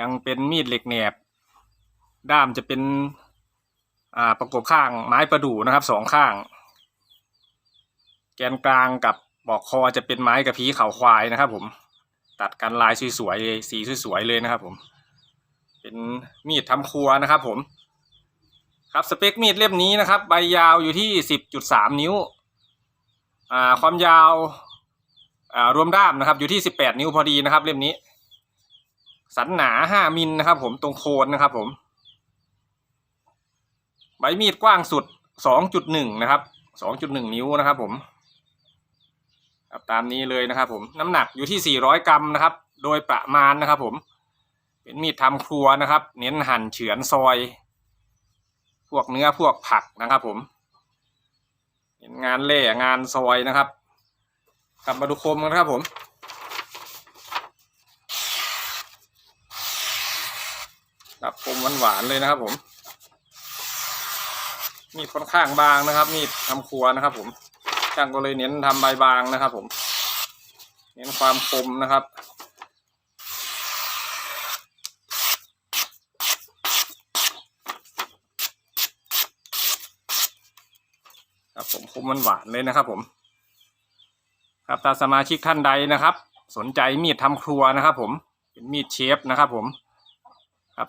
ยังเป็นมีดเหล็กแหนบ ด้ามจะเป็นอ่าประกบข้างไม้ประดู่นะครับสองข้าง แกนกลางกับปลอกคอจะเป็นไม้กระพี้เขาควายนะครับผมตัดกันลายสวยๆเลยสีสวยๆเลยนะครับผม เป็นมีดทำครัวนะครับผม ครับสเปคมีดเล่มนี้นะครับ ใบยาวอยู่ที่สิบจุดสามนิ้ว อ่าความยาวอ่ารวมด้ามนะครับ อยู่ที่สิบแปดนิ้วพอดีนะครับ เล่มนี้ สันหนาห้ามิลนะครับ ผมตรงโคนนะครับ ผม ใบมีดกว้างสุดสองจุดหนึ่งนะครับสองจุดหนึ่งนิ้วนะครับ ผมครับตามนี้เลยนะครับ ผมน้ำหนักอยู่ที่สี่ร้อยกรัมนะครับ โดยประมาณนะครับ ผม เป็นมีดทำครัวนะครับ เน้นหั่นเฉือนซอย พวกเนื้อพวกผักนะครับ ผมเห็นงานเล่งานซอยนะครับกลับมาดูคมกันครับผม แบบคมหวานๆเลยนะครับ ผมมีดค่อนข้างบางนะครับ มีดทำครัวนะครับ ผมช่างก็เลยเน้นทำใบบางนะครับ ผม เน้นความคมนะครับครับผมคมมันหวานเลยนะครับ ผม ครับถ้าสมาชิกท่านใดนะครับ สนใจมีดทำครัวนะครับ ผมเป็นมีดเชฟนะครับ ผมครับ